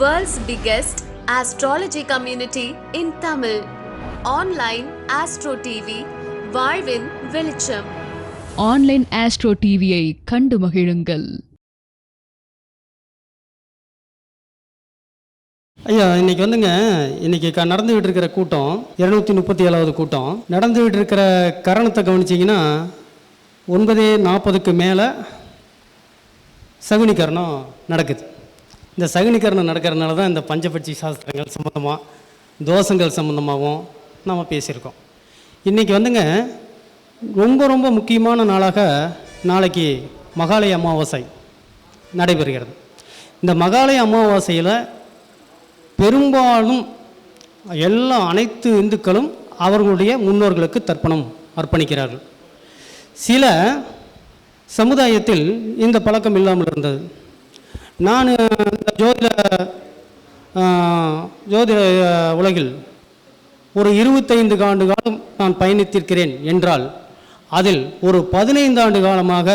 World's biggest astrology community in Tamil. Online Astro TV, வாழ்வின் வெளிச்சம். Online astro டிவியை கண்டு மகிழுங்கள். ஐயா இன்னைக்கு வந்துங்க இன்னைக்கு க நடந்துகிட்டு இருக்கிற கூட்டம் இருநூத்தி முப்பத்தி ஏழாவது கூட்டம். நடந்துகிட்டு இருக்கிற கரணத்தை கவனிச்சிங்கன்னா ஒன்பதே நாற்பதுக்கு மேலே சகுனிகரணம் நடக்குது. இந்த சகுனிகரணம் நடக்கிறதுனால தான் இந்த பஞ்சபட்சி சாஸ்திரங்கள் சம்மந்தமாக தோஷங்கள் சம்மந்தமாகவும் நம்ம பேசியிருக்கோம். இன்றைக்கி வந்துங்க ரொம்ப ரொம்ப முக்கியமான நாளாக நாளைக்கு மகாலய அமாவாசை நடைபெறுகிறது. இந்த மகாலய அமாவாசையில் பெரும்பாலும் எல்லா அனைத்து இந்துக்களும் அவர்களுடைய முன்னோர்களுக்கு தர்ப்பணம் அர்ப்பணிக்கிறார்கள். சில சமுதாயத்தில் இந்த பழக்கம் இல்லாமல் இருந்தது. நான் ஜோதிட ஜோதிட உலகில் ஒரு இருபத்தைந்து ஆண்டு காலம் நான் பயணித்திருக்கிறேன் என்றால் அதில் ஒரு பதினைந்து ஆண்டு காலமாக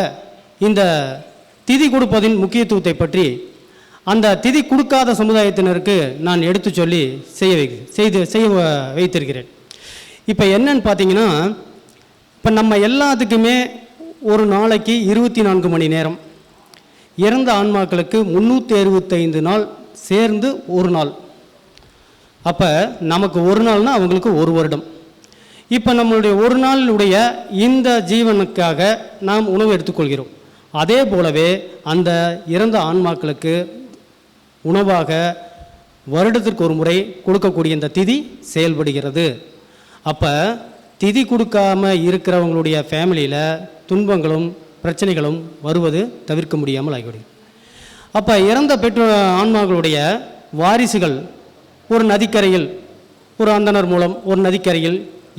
இந்த திதி கொடுப்பதின் முக்கியத்துவத்தை பற்றி அந்த திதி கொடுக்காத சமுதாயத்தினருக்கு நான் எடுத்து சொல்லி செய்ய வை செய்து செய்ய வைத்திருக்கிறேன். இப்போ என்னன்னு பார்த்தீங்கன்னா இப்போ நம்ம எல்லாத்துக்குமே ஒரு நாளைக்கு இருபத்தி நான்கு மணி நேரம். இறந்த ஆன்மாக்களுக்கு முந்நூற்றி அறுபத்தைந்து நாள் சேர்ந்து ஒரு நாள். அப்போ நமக்கு ஒரு நாள்னா அவங்களுக்கு ஒரு வருடம். இப்போ நம்மளுடைய ஒரு நாளுடைய இந்த ஜீவனுக்காக நாம் உணவு எடுத்துக்கொள்கிறோம். அதே போலவே அந்த இறந்த ஆன்மாக்களுக்கு உணவாக வருடத்திற்கு ஒரு முறை கொடுக்கக்கூடிய இந்த திதி செயல்படுகிறது. அப்போ திதி கொடுக்காம இருக்கிறவங்களுடைய ஃபேமிலியில் துன்பங்களும் பிரச்சனைகளும் வருவது தவிர்க்க முடியாமல் ஆகிவிடும். அப்போ இறந்த பெற்றோ ஆன்மாக்களுடைய வாரிசுகள் ஒரு நதிக்கரையில் ஒரு அந்தணர் மூலம் ஒரு நதிக்கரையில்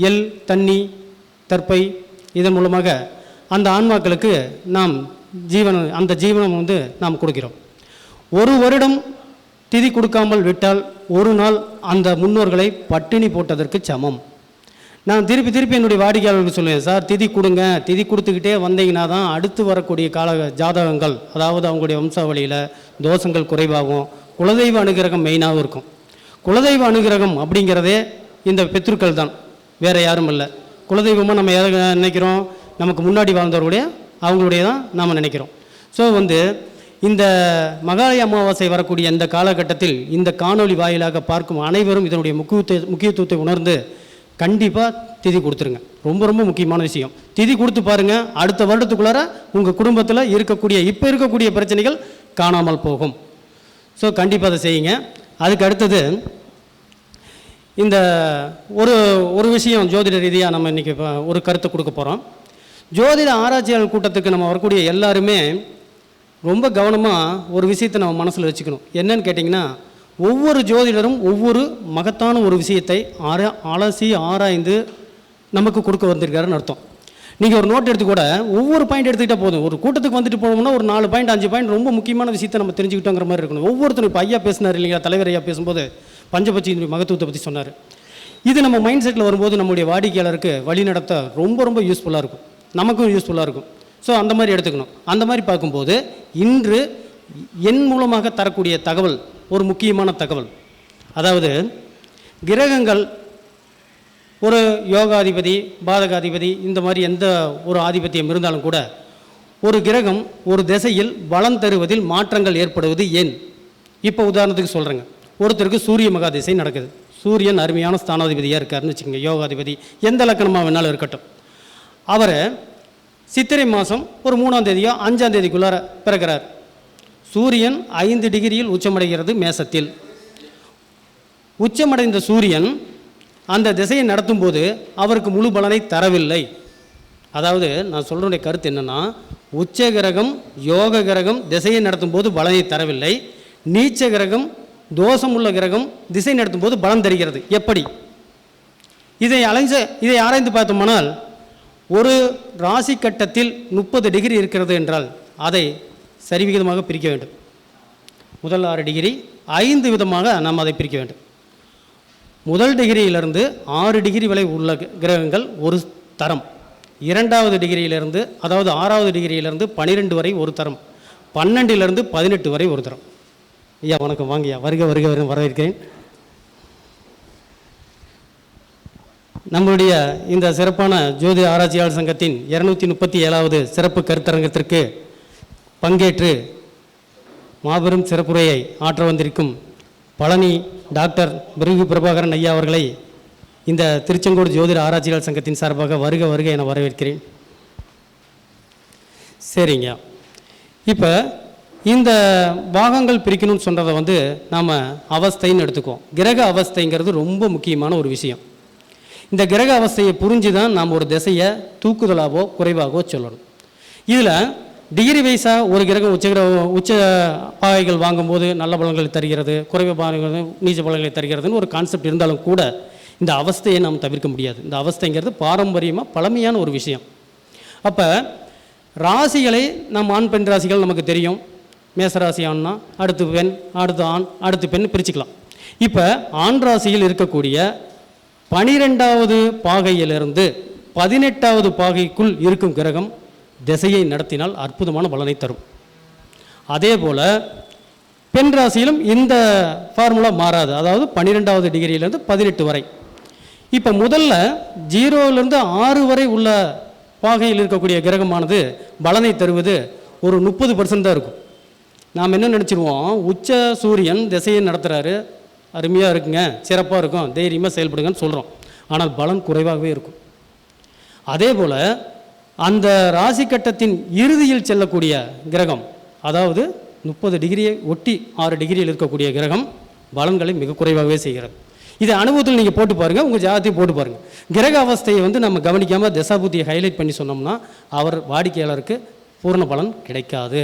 எல் தண்ணி தற்பை இதன் மூலமாக அந்த ஆன்மாக்களுக்கு நாம் ஜீவன அந்த ஜீவனம் வந்து நாம் கொடுக்கிறோம். ஒரு வருடம் திதி கொடுக்காமல் விட்டால் ஒரு நாள் அந்த முன்னோர்களை பட்டினி போட்டதற்கு சமம். நான் திருப்பி திருப்பி என்னுடைய வாடிக்கையாளர்களுக்கு சொல்லுவேன் சார் திதி கொடுங்க. திதி கொடுத்துக்கிட்டே வந்தீங்கன்னா தான் அடுத்து வரக்கூடிய கால ஜாதகங்கள் அதாவது அவங்களுடைய வம்சாவளியில் தோஷங்கள் குறைவாகும். குலதெய்வ அனுகிரகம் மெயினாகவும் இருக்கும். குலதெய்வ அனுகிரகம் அப்படிங்கிறதே இந்த பெற்றுக்கள் தான். வேறு யாரும் இல்லை. குலதெய்வமாக நம்ம எதை நினைக்கிறோம்? நமக்கு முன்னாடி வாழ்ந்தவருடைய அவங்களுடைய தான் நாம் நினைக்கிறோம். ஸோ வந்து இந்த மகாலய அமாவாசை வரக்கூடிய இந்த காலகட்டத்தில் இந்த காணொளி வாயிலாக பார்க்கும் அனைவரும் இதனுடைய முக்கியத்துவ முக்கியத்துவத்தை உணர்ந்து கண்டிப்பாக திதி கொடுத்துருங்க. ரொம்ப ரொம்ப முக்கியமான விஷயம். திதி கொடுத்து பாருங்கள் அடுத்த வருடத்துக்குள்ளார உங்கள் குடும்பத்தில் இருக்கக்கூடிய இப்போ இருக்கக்கூடிய பிரச்சனைகள் காணாமல் போகும். ஸோ கண்டிப்பாக அதை செய்யுங்க. அதுக்கு அடுத்தது இந்த ஒரு ஒரு விஷயம் ஜோதிட ரீதியாக நம்ம இன்றைக்கி ஒரு கருத்தை கொடுக்க போகிறோம் ஜோதிட ஆராய்ச்சியாளர் கூட்டத்துக்கு நம்ம வரக்கூடிய எல்லாருமே ரொம்ப கவனமாக ஒரு விஷயத்தை நம்ம மனசில் வச்சுக்கணும். என்னன்னு கேட்டிங்கன்னா ஒவ்வொரு ஜோதிடரும் ஒவ்வொரு மகத்தான ஒரு விஷயத்தை ஆரா அலசி ஆராய்ந்து நமக்கு கொடுக்க வந்திருக்காருன்னு அர்த்தம். நீங்கள் ஒரு நோட் எடுத்து கூட ஒவ்வொரு பாயிண்ட் எடுத்துக்கிட்டால் போதும். ஒரு கூட்டத்துக்கு வந்துட்டு போனோம்னா ஒரு நாலு பாயிண்ட் அஞ்சு பாயிண்ட் ரொம்ப முக்கியமான விஷயத்தை நம்ம தெரிஞ்சுக்கிட்டோங்கிற மாதிரி இருக்கணும். ஒவ்வொருத்தரும் இப்போ ஐயா பேசினார் இல்லைங்களா? தலைவர் ஐயா பேசும்போது பஞ்சபட்சியினுடைய மகத்துவத்தை பற்றி சொன்னார். இது நம்ம மைண்ட் செட்டில் வரும்போது நம்முடைய வாடிக்கையாளருக்கு வழி நடத்த ரொம்ப ரொம்ப யூஸ்ஃபுல்லாக இருக்கும். நமக்கும் யூஸ்ஃபுல்லாக இருக்கும். ஸோ அந்த மாதிரி எடுத்துக்கணும். அந்த மாதிரி பார்க்கும்போது இன்று என் மூலமாக தரக்கூடிய தகவல் ஒரு முக்கியமான தகவல். அதாவது கிரகங்கள் ஒரு யோகாதிபதி பாதகாதிபதி இந்த மாதிரி எந்த ஒரு ஆதிபத்தியம் இருந்தாலும் கூட ஒரு கிரகம் ஒரு திசையில் பலம் தருவதில் மாற்றங்கள் ஏற்படுவது ஏன்? இப்போ உதாரணத்துக்கு சொல்கிறேங்க ஒருத்தருக்கு சூரிய மகா திசை நடக்குது. சூரியன் அருமையான ஸ்தானாதிபதியாக இருக்காருன்னு வச்சுக்கோங்க யோகாதிபதி. எந்த லக்கணமாக வேணாலும் இருக்கட்டும். அவரை சித்திரை மாதம் ஒரு மூணாம் தேதியோ அஞ்சாம் தேதிக்குள்ளார பிறக்கிறார். சூரியன் ஐந்து டிகிரியில் உச்சமடைகிறது மேசத்தில். உச்சமடைந்த சூரியன் அந்த திசையை நடத்தும்போது அவருக்கு முழு பலனை தரவில்லை. அதாவது நான் சொல்கிறனுடைய கருத்து என்னென்னா உச்ச கிரகம் யோக கிரகம் திசையை நடத்தும்போது பலனை தரவில்லை. நீச்ச கிரகம் தோஷமுள்ள கிரகம் திசை நடத்தும்போது பலம் தருகிறது. எப்படி? இதை அலைஞ்ச இதை ஆராய்ந்து பார்த்தோமானால் ஒரு ராசி கட்டத்தில் முப்பது டிகிரி இருக்கிறது என்றால் அதை சரிவிகிதமாக பிரிக்க வேண்டும். முதல் ஆறு டிகிரி ஐந்து விதமாக நாம் அதை பிரிக்க வேண்டும். முதல் டிகிரியிலிருந்து ஆறு டிகிரி வரை உள்ள கிரகங்கள் ஒரு தரம். இரண்டாவது டிகிரியிலிருந்து அதாவது ஆறாவது டிகிரியிலிருந்து பன்னிரெண்டு வரை ஒரு தரம். பன்னெண்டிலிருந்து பதினெட்டு வரை ஒரு தரம். ஐயா வணக்கம். வாங்கய்யா வருக வருக வரும் வரவேற்கிறேன். நம்மளுடைய இந்த சிறப்பான ஜோதி ஆராய்ச்சியாளர் சங்கத்தின் இரநூத்தி முப்பத்தி ஏழாவது சிறப்பு கருத்தரங்கத்திற்கு பங்கேற்று மாபெரும் சிறப்புரையை ஆற்ற வந்திருக்கும் பழனி டாக்டர் பிருகு பிரபாகரன் ஐயா அவர்களை இந்த திருச்செங்கோடு ஜோதிட ஆராய்ச்சிகள் சங்கத்தின் சார்பாக வருக வருக என வரவேற்கிறேன். சரிங்க. இப்போ இந்த பாகங்கள் பிரிக்கணும்னு சொல்கிறத வந்து நாம் அவஸ்தைன்னு எடுத்துக்குவோம். கிரக அவஸ்தைங்கிறது ரொம்ப முக்கியமான ஒரு விஷயம். இந்த கிரக அவஸ்தையை புரிஞ்சு தான் நாம் ஒரு திசையை தூக்குதலாவோ குறைவாகவோ சொல்லணும். இதில் டிகிரி வைஸாக ஒரு கிரகம் உச்ச கிரகம் உச்ச பாகைகள் வாங்கும்போது நல்ல பலன்களை தருகிறது குறைவு பாவைகள் நீச்ச பலன்களை தருகிறதுன்னு ஒரு கான்செப்ட் இருந்தாலும் கூட இந்த அவஸ்தையை நாம் தவிர்க்க முடியாது. இந்த அவஸ்தைங்கிறது பாரம்பரியமாக பழமையான ஒரு விஷயம். அப்போ ராசிகளை நம் ஆண் பெண் ராசிகள் நமக்கு தெரியும். மேசராசி ஆண்னா அடுத்து பெண் அடுத்து ஆண் அடுத்து பெண் பிரிச்சுக்கலாம். இப்போ ஆண் ராசியில் இருக்கக்கூடிய பனிரெண்டாவது பாகையிலிருந்து பதினெட்டாவது பாகைக்குள் இருக்கும் கிரகம் திசையை நடத்தினால் அற்புதமான பலனை தரும். அதே போல் பெண் ராசியிலும் இந்த ஃபார்முலா மாறாது. அதாவது பன்னிரெண்டாவது டிகிரியிலேருந்து பதினெட்டு வரை. இப்போ முதல்ல ஜீரோவிலேருந்து ஆறு வரை உள்ள பாகையில் இருக்கக்கூடிய கிரகமானது பலனை தருவது ஒரு முப்பது பர்சன்ட் தான் இருக்கும். நாம் என்ன நினச்சிருவோம்? உச்ச சூரியன் திசையை நடத்துகிறாரு அருமையாக இருக்குங்க. சிறப்பாக இருக்கும். தைரியமாக செயல்படுங்கன்னு சொல்கிறோம் ஆனால் பலன் குறைவாகவே இருக்கும். அதே போல் அந்த ராசி கட்டத்தின் இறுதியில் செல்லக்கூடிய கிரகம் அதாவது முப்பது டிகிரியை ஒட்டி ஆறு டிகிரியில் இருக்கக்கூடிய கிரகம் பலன்களை மிக குறைவாகவே செய்கிறது. இதை அனுபவத்தில் நீங்கள் போட்டு பாருங்கள் உங்கள் ஜாதகத்தையும் போட்டு பாருங்கள் கிரக அவஸ்தையை வந்து நம்ம கவனிக்காமல் தசாபூத்தியை ஹைலைட் பண்ணி சொன்னோம்னா அவர் வாடிக்கையாளருக்கு பூர்ண பலன் கிடைக்காது.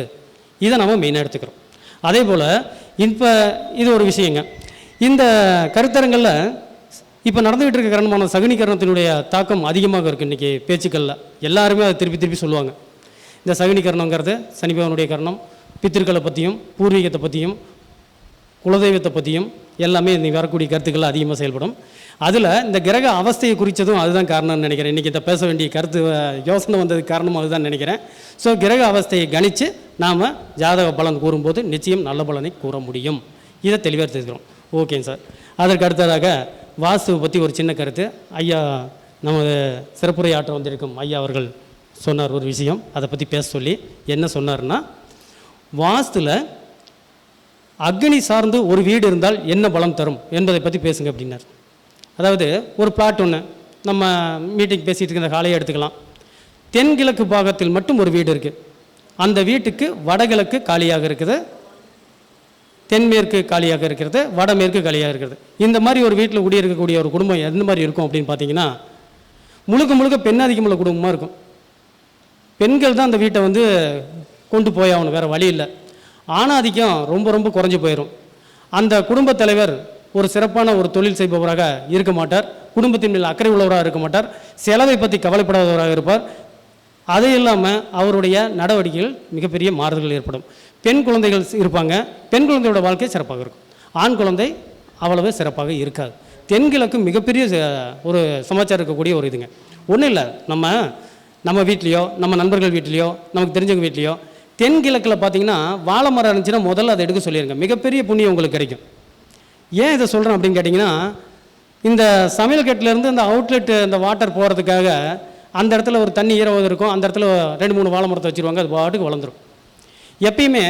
இதை நம்ம மெயினாக எடுத்துக்கிறோம். அதே போல் இப்போ இது ஒரு விஷயங்க. இந்த கருத்தரங்களில் இப்போ நடந்துகிட்டு இருக்க கரணமான சகுனிகரணத்தினுடைய தாக்கம் அதிகமாக இருக்குது இன்றைக்கி பேச்சுக்களில். எல்லாருமே அதை திருப்பி திருப்பி சொல்லுவாங்க. இந்த சகுனிகரணங்கிறது சனிபவனுடைய கரணம் பித்திருக்களை பற்றியும் பூர்வீகத்தை பற்றியும் குலதெய்வத்தை பற்றியும் எல்லாமே இன்றைக்கி வரக்கூடிய கருத்துக்கள் அதிகமாக செயல்படும். அதில் இந்த கிரக அவஸ்தையை குறித்ததும் அதுதான் காரணம்னு நினைக்கிறேன். இன்றைக்கி இதை பேச வேண்டிய கருத்து யோசனை வந்ததுக்கு காரணம் அதுதான் நினைக்கிறேன். ஸோ கிரக அவஸ்தையை கணித்து நாம் ஜாதக பலன் கூறும்போது நிச்சயம் நல்ல பலனை கூற முடியும். இதை தெளிவாக தெரிஞ்சுக்கிறோம். ஓகேங்க சார் அதற்கு அடுத்ததாக வாஸ்துவை பற்றி ஒரு சின்ன கருத்து. ஐயா நமது சிறப்புரை ஆற்ற வந்திருக்கும் ஐயா அவர்கள் சொன்னார் ஒரு விஷயம். அதை பற்றி பேச சொல்லி என்ன சொன்னார்னா வாஸ்துவில் அக்னி சார்ந்து ஒரு வீடு இருந்தால் என்ன பலம் தரும்? என்பதை பற்றி பேசுங்க அப்படின்னார். அதாவது ஒரு பிளாட் ஒன்று நம்ம மீட்டிங் பேசிகிட்டு இருக்கிற காலையை எடுத்துக்கலாம். தென்கிழக்கு பாகத்தில் மட்டும் ஒரு வீடு இருக்குது அந்த வீட்டுக்கு வடகிழக்கு காலியாக இருக்குது. தென்மேற்கு காலியாக இருக்கிறது வடமேற்கு காலியாக இருக்கிறது. இந்த மாதிரி ஒரு வீட்டில் குடியிருக்கக்கூடிய ஒரு குடும்பம் எந்த மாதிரி இருக்கும் அப்படின்னு பார்த்தீங்கன்னா முழுக்க முழுக்க பெண்ணாதிக்கம் உள்ள குடும்பமாக இருக்கும். பெண்கள் தான் அந்த வீட்டை வந்து கொண்டு போய் ஆகணும் வேறு வழி இல்லை. ஆணாதிக்கம் ரொம்ப ரொம்ப குறைஞ்சி போயிடும் அந்த குடும்பத் தலைவர் ஒரு சிறப்பான ஒரு தொழில் செய்பவராக இருக்க மாட்டார். குடும்பத்தின் மேல் அக்கறை உள்ளவராக இருக்க மாட்டார். செலவை பற்றி கவலைப்படாதவராக இருப்பார். அது இல்லாமல் அவருடைய நடவடிக்கைகள் மிகப்பெரிய மாறுதல்கள் ஏற்படும். பெண் குழந்தைகள் இருப்பாங்க. பெண் குழந்தையோட வாழ்க்கை சிறப்பாக இருக்கும். ஆண் குழந்தை அவ்வளவு சிறப்பாக இருக்காது. தென்கிழக்கு மிகப்பெரிய ச- ஒரு சமாச்சாரம் இருக்கக்கூடிய ஒரு இதுங்க. ஒன்றும் இல்லை நம்ம நம்ம வீட்லேயோ நம்ம நண்பர்கள் வீட்லேயோ நமக்கு தெரிஞ்சவங்க வீட்லேயோ தென்கிழக்கில் பார்த்தீங்கன்னா வாழை மரம் இருந்துச்சுன்னா முதல்ல அதை எடுக்க சொல்லிடுங்க மிகப்பெரிய புண்ணியம் உங்களுக்கு கிடைக்கும். ஏன் இதை சொல்கிறேன் அப்படின்னு கேட்டிங்கன்னா இந்த சமையல் கட்டிலேருந்து அந்த அவுட்லெட் இந்த வாட்டர் போகிறதுக்காக அந்த இடத்துல ஒரு தண்ணி ஈரவது இருக்கும். அந்த இடத்துல ரெண்டு மூணு வாழை மரத்தை வச்சுருவாங்க. அது பாட்டுக்கு வளர்ந்துடும் எப்பயுமே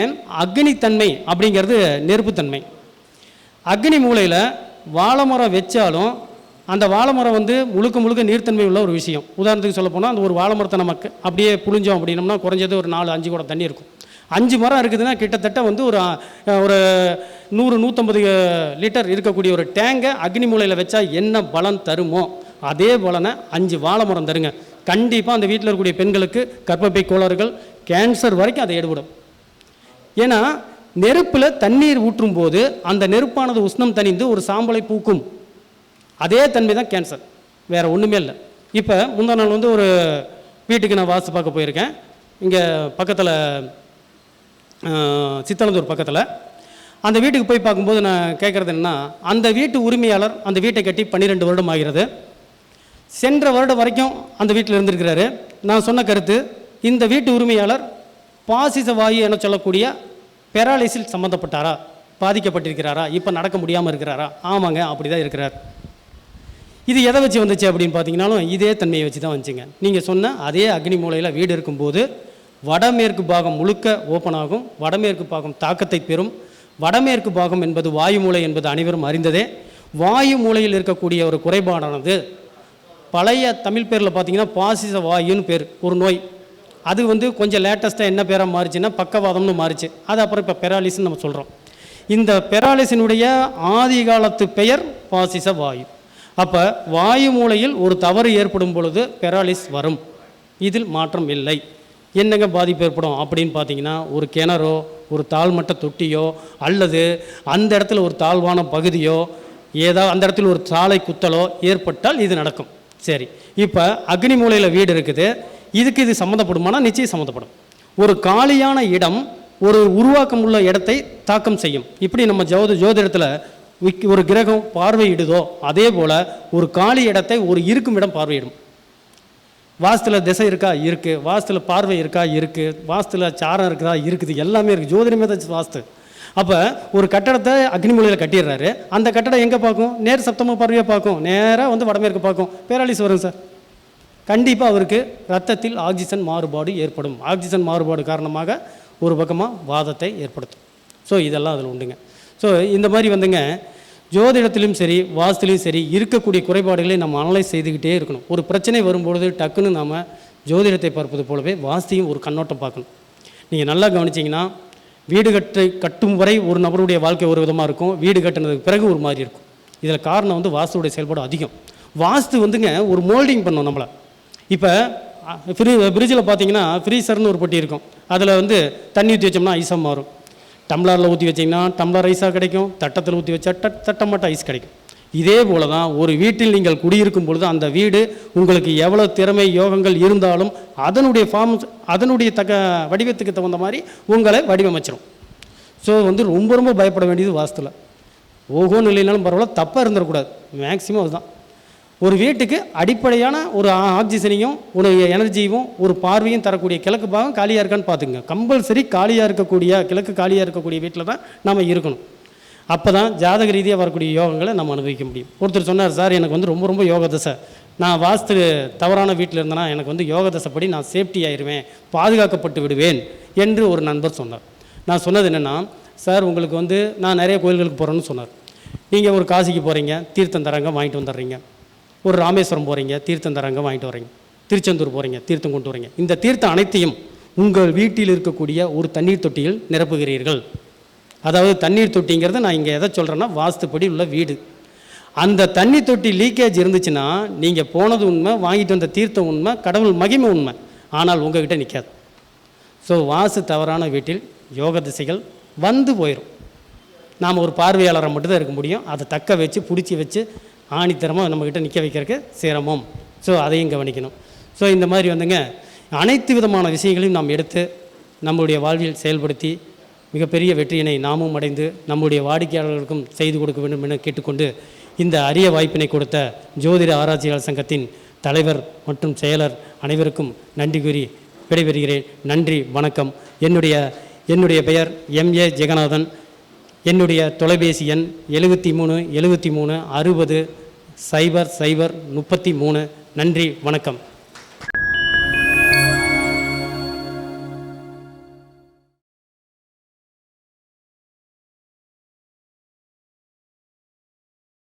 அக்னித்தன்மை அப்படிங்கிறது நெருப்புத்தன்மை. அக்னி மூலையில் வாழை மரம் வச்சாலும் அந்த வாழை மரம் வந்து முழுக்க முழுக்க நீர்த்தன்மை உள்ள ஒரு விஷயம். உதாரணத்துக்கு சொல்ல போனால் அந்த ஒரு வாழை மரத்தை நமக்கு அப்படியே புழிஞ்சோம் அப்படின்னம்னா குறைஞ்சது ஒரு நாலு அஞ்சு கூட தண்ணி இருக்கும். அஞ்சு மரம் இருக்குதுன்னா கிட்டத்தட்ட வந்து ஒரு ஒரு நூறு நூற்றம்பது லிட்டர் இருக்கக்கூடிய ஒரு டேங்கை அக்னி மூலையில் வச்சா என்ன பலன் தருமோ அதே பலனை அஞ்சு வாழை மரம் தருங்க. கண்டிப்பாக அந்த வீட்டில் இருக்கக்கூடிய பெண்களுக்கு கர்ப்பப்பை கோளாறுகள் கேன்சர் வரைக்கும் அதை எடுபடும். ஏன்னா நெருப்பில் தண்ணீர் ஊற்றும் போது அந்த நெருப்பானது உஷ்ணம் தணிந்து ஒரு சாம்பலை பூக்கும். அதே தன்மை தான் கேன்சர். வேறு ஒன்றுமே இல்லை. இப்போ முந்தா நாள் வந்து ஒரு வீட்டுக்கு நான் வாசு பார்க்க போயிருக்கேன். இங்கே பக்கத்தில் சித்தனந்தூர் பக்கத்தில். அந்த வீட்டுக்கு போய் பார்க்கும்போது நான் கேட்குறது என்னன்னா அந்த வீட்டு உரிமையாளர் அந்த வீட்டை கட்டி பன்னிரெண்டு வருடம் ஆகிறது. சென்ற வருடம் வரைக்கும் அந்த வீட்டில் இருந்திருக்கிறாரு. நான் சொன்ன கருத்து இந்த வீட்டு உரிமையாளர் பாசிச வாயு என சொல்லக்கூடிய பேராலிசில் சம்மந்தப்பட்டாரா பாதிக்கப்பட்டிருக்கிறாரா? இப்போ நடக்க முடியாமல் இருக்கிறாரா? ஆமாங்க அப்படி தான் இருக்கிறார். இது எதை வச்சு வந்துச்சு அப்படின்னு பார்த்தீங்கன்னாலும் இதே தன்மையை வச்சு தான் வந்துச்சுங்க. நீங்கள் சொன்ன அதே அக்னி மூலையில் வீடு இருக்கும்போது வடமேற்கு பாகம் முழுக்க ஓப்பன் ஆகும். வடமேற்கு பாகம் தாக்கத்தை பெறும். வடமேற்கு பாகம் என்பது வாயு மூலை என்பது அனைவரும் அறிந்ததே. வாயு மூலையில் இருக்கக்கூடிய ஒரு குறைபாடானது பழைய தமிழ் பேரில் பார்த்தீங்கன்னா பாசிச வாயுன்னு பேர் ஒரு நோய். அது வந்து கொஞ்சம் லேட்டஸ்ட்டாக என்ன பேராக மாறிச்சுன்னா பக்கவாதம்னு மாறிச்சு. அது அப்புறம் இப்போ பெராலிஸ்ன்னு நம்ம சொல்கிறோம் இந்த பெராலிசினுடைய ஆதி காலத்து பெயர் பாசிச வாயு. அப்போ வாயு மூலையில் ஒரு தவறு ஏற்படும் பொழுது பெராலிஸ் வரும். இதில் மாற்றம் இல்லை. என்னங்க பாதிப்பு ஏற்படும் அப்படின்னு பார்த்தீங்கன்னா ஒரு கிணறோ ஒரு தாழ்மட்ட தொட்டியோ அல்லது அந்த இடத்துல ஒரு தாழ்வான பகுதியோ ஏதோ அந்த இடத்துல ஒரு சாலை குத்தலோ ஏற்பட்டால் இது நடக்கும். சரி இப்போ அக்னி மூலையில் வீடு இருக்குது. இதுக்கு இது சம்மந்தப்படுமானா நிச்சயம் சம்மந்தப்படும். ஒரு காலியான இடம் ஒரு உருவாக்கம் உள்ள இடத்தை தாக்கம் செய்யும். இப்படி நம்ம ஜோதி ஜோதிடத்தில் ஒரு கிரகம் பார்வையிடுதோ அதே போல் ஒரு காலி இடத்தை ஒரு இருக்கும் இடம் பார்வையிடும். வாஸ்துல திசை இருக்கா? இருக்குது வாஸ்துல பார்வை இருக்கா? இருக்குது வாஸ்துல சாரம் இருக்குதா இருக்குது. எல்லாமே இருக்குது ஜோதிடமே தான் வாஸ்து. அப்போ ஒரு கட்டடத்தை அக்னிமொழியில் கட்டிடுறாரு. அந்த கட்டடம் எங்கே பார்க்கும்? நேர் சப்தம பார்வையாக பார்க்கும். நேராக வந்து வடமேற்கு பார்க்கும். பேராளிஸ் வரும் சார். கண்டிப்பாக அவருக்கு ரத்தத்தில் ஆக்சிஜன் மாறுபாடு ஏற்படும். ஆக்சிஜன் மாறுபாடு காரணமாக ஒரு பக்கமாக வாதத்தை ஏற்படுத்தும். ஸோ இதெல்லாம் அதில் உண்டுங்க. ஸோ இந்த மாதிரி வந்துங்க ஜோதிடத்திலும் சரி வாஸ்துலையும் சரி இருக்கக்கூடிய குறைபாடுகளை நம்ம அனலைஸ் செய்துக்கிட்டே இருக்கணும். ஒரு பிரச்சனை வரும்பொழுது டக்குன்னு நாம் ஜோதிடத்தை பார்ப்பது போலவே வாஸ்தையும் ஒரு கண்ணோட்டம் பார்க்கணும். நீங்கள் நல்லா கவனிச்சிங்கன்னா வீடு கட்டு கட்டும் வரை ஒரு நபருடைய வாழ்க்கை ஒரு விதமாக இருக்கும். வீடு கட்டினதுக்கு பிறகு ஒரு மாதிரி இருக்கும். இதில் காரணம் வந்து வாஸ்துடைய செயல்பாடு அதிகம். வாஸ்து வந்துங்க ஒரு மோல்டிங் பண்ணும் நம்மளை. இப்போ ஃப்ரீ ஃப்ரிட்ஜில் பார்த்தீங்கன்னா ஃப்ரீசர்னு ஒரு பொட்டி இருக்கும். அதில் வந்து தண்ணி ஊற்றி வச்சோம்னா ஐஸாக மாறும். டம்ளரில் ஊற்றி வச்சிங்கன்னா டம்ளர் ஐஸாக கிடைக்கும். தட்டத்தில் ஊற்றி வச்சா டட் தட்டமாட்ட ஐஸ் கிடைக்கும். இதே போல தான் ஒரு வீட்டில் நீங்கள் குடியிருக்கும் பொழுது அந்த வீடு உங்களுக்கு எவ்வளோ திறமை யோகங்கள் இருந்தாலும் அதனுடைய ஃபார்ம் அதனுடைய தக்க வடிவத்துக்கு தகுந்த மாதிரி உங்களை வடிவமைச்சிடும் ஸோ வந்து ரொம்ப ரொம்ப பயப்பட வேண்டியது வாஸ்துல. ஓகோன்னு இல்லைனாலும் பரவாயில்ல தப்பாக இருந்துடக்கூடாது. மேக்ஸிமம் அதுதான். ஒரு வீட்டுக்கு அடிப்படையான ஒரு ஆக்சிஜனையும் ஒரு எனர்ஜியும் ஒரு பார்வையும் தரக்கூடிய கிழக்கு பாகம் காலியாக இருக்கான்னு பார்த்துங்க கம்பல்சரி காலியாக இருக்கக்கூடிய கிழக்கு காலியாக இருக்கக்கூடிய வீட்டில் தான் நம்ம இருக்கணும். அப்போ தான் ஜாதக ரீதியாக வரக்கூடிய யோகங்களை நம்ம அனுபவிக்க முடியும். ஒருத்தர் சொன்னார் சார் எனக்கு வந்து ரொம்ப ரொம்ப யோக தசை. நான் வாஸ்து தவறான வீட்டில் இருந்தேன்னா எனக்கு வந்து யோக தசைப்படி நான் சேஃப்டி ஆயிருவேன் பாதுகாக்கப்பட்டு விடுவேன் என்று ஒரு நண்பர் சொன்னார். நான் சொன்னது என்னென்னா சார் உங்களுக்கு வந்து நான் நிறைய கோயில்களுக்கு போகிறேன்னு சொன்னார். நீங்கள் ஒரு காசிக்கு போகிறீங்க தீர்த்தம் தராங்க வாங்கிட்டு வந்துடுறீங்க. ஒரு ராமேஸ்வரம் போகிறீங்க தீர்த்தம் தராங்க வாங்கிட்டு வரீங்க திருச்செந்தூர் போகிறீங்க தீர்த்தம் கொண்டு வரீங்க இந்த தீர்த்தம் அனைத்தையும் உங்கள் வீட்டில் இருக்கக்கூடிய ஒரு தண்ணீர் தொட்டியில் நிரப்புகிறீர்கள். அதாவது தண்ணீர் தொட்டிங்கிறத நான் இங்கே எதை சொல்கிறேன்னா வாஸ்துப்படி உள்ள வீடு. அந்த தண்ணி தொட்டி லீக்கேஜ் இருந்துச்சுன்னா நீங்கள் போனது உண்மை வாங்கிட்டு வந்த தீர்த்தம் உண்மை கடவுள் மகிமை உண்மை. ஆனால் உங்ககிட்ட நிற்காது ஸோ வாசு தவறான வீட்டில் யோக திசைகள் வந்து போயிடும் நாம் ஒரு பார்வையாளரை மட்டும்தான் இருக்க முடியும். அதை தக்க வச்சு பிடிச்சி வச்சு ஆணித்தரமாக நம்மக்கிட்ட நிற்க வைக்கிறதுக்கு சிரமம். ஸோ அதையும் கவனிக்கணும். ஸோ இந்த மாதிரி வந்துங்க அனைத்து விதமான விஷயங்களையும் நாம் எடுத்து நம்மளுடைய வாழ்வில் செயல்படுத்தி மிகப்பெரிய வெற்றியினை நாமும் அடைந்து நம்முடைய வாடிக்கையாளர்களுக்கும் செய்து கொடுக்க வேண்டும் என கேட்டுக்கொண்டு இந்த அரிய வாய்ப்பினை கொடுத்த ஜோதிட ஆராய்ச்சியாளர் சங்கத்தின் தலைவர் மற்றும் செயலர் அனைவருக்கும் நன்றி கூறி விடைபெறுகிறேன். நன்றி வணக்கம். என்னுடைய என்னுடைய பெயர் எம் ஏ ஜெகநாதன். என்னுடைய தொலைபேசி எண் எழுபத்தி மூணு எழுபத்தி மூணு அறுபது சைபர் சைபர் முப்பத்தி மூணு. நன்றி வணக்கம்.